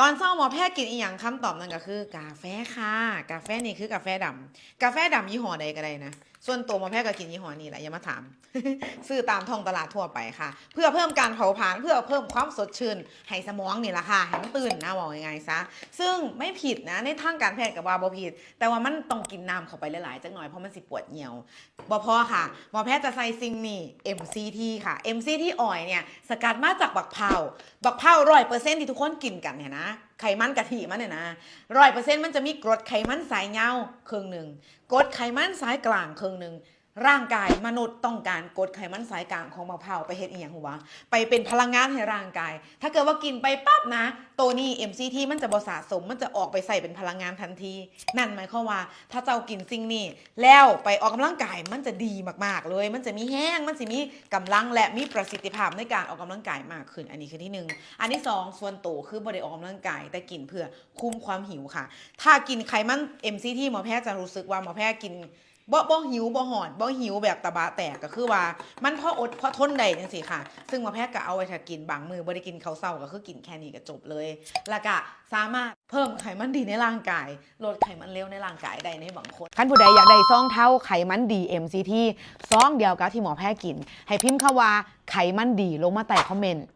ตอนเศร้าหมอแพทย์กินอีหยังคำตอบนั่นก็คือ กาแฟค่ะ กาแฟนี่คือกาแฟดำกาแฟดำยี่ห้อใดก็ได้นะส่วนตัวหมอแพทย์ก็กินยี่ห้อนี้แหละอย่ามาถาม ซื้อตามท้องตลาดทั่วไปค่ะ เพื่อเพิ่มการเผาผลาญเพื่อเพิ่มความสดชื่นให้สมองนี่แหละค่ะให้มันตื่นนะบอกยังไงซะซึ่งไม่ผิดนะในทางการแพทย์กับว่าบ่ผิด แต่ว่ามันต้องกินน้ำเข้าไปหลายๆจักหน่อยเพราะมันสิปวดเหี่ยวบ่พอค่ะหมอแพทย์จะใส่ซิงนี่ MCT ค่ะ MCT ออยเนี่ยสกัดมาจากบักเผาบักเผาร้อยเปอร์เซ็นต์ที่ทุกคนกินกันเนี่ยนะ ไขมันกะทิมันเนี่ยนะร้อยเปอร์เซ็นต์มันจะมีกรดไขมันสายเงาครึ่งหนึ่งกรดไขมันสายกลางครึ่งหนึ่ง ร่างกายมนุษย์ต้องการกรดไขมันสายกลางของมะพร้าวไปเฮ็ดอีหยังหัวไปเป็นพลังงานให้ร่างกาย ถ้าเกิดว่ากินไปปั๊บนะ ตัวนี้ MCT มันจะบ่สะสม มันจะออกไปใส่เป็นพลังงานทันที นั่นหมายความว่า ถ้าเจ้ากินสิ่งนี้ แล้วไปออกกำลังกายมันจะดีมากๆเลย มันจะมีแห้งมันจะมีกำลังและมีประสิทธิภาพในการออกกำลังกายมากขึ้น อันนี้คือที่หนึ่งอันที่สองส่วนตัวคือบริออกกำลังกายแต่กินเพื่อคุมความหิวค่ะ ถ้ากินไขมัน MCT หมอแพทย์จะรู้สึกว่าหมอแพทย์กิน บ่บ่หิวบ่หอดบ่หิวแบบตะบะแตกก็คือว่า มันพออดพอทนได้จังซี่ค่ะ ซึ่งหมอแพทย์ก็เอาไว้ถ้ากินบางมือบ่ได้กินข้าวเช้าก็คือกินแค่นี้ก็จบเลย แล้วก็สามารถเพิ่มไขมันดีในร่างกายลดไขมันเลวในร่างกายได้ในบางคนคันผู้ใดอยากได้ซองเท่าไขมันดี MCT ซองเดียวกับที่หมอแพทย์กิน ให้พิมพ์คาว่าไขมันดีลงมาใต้คอมเมนต์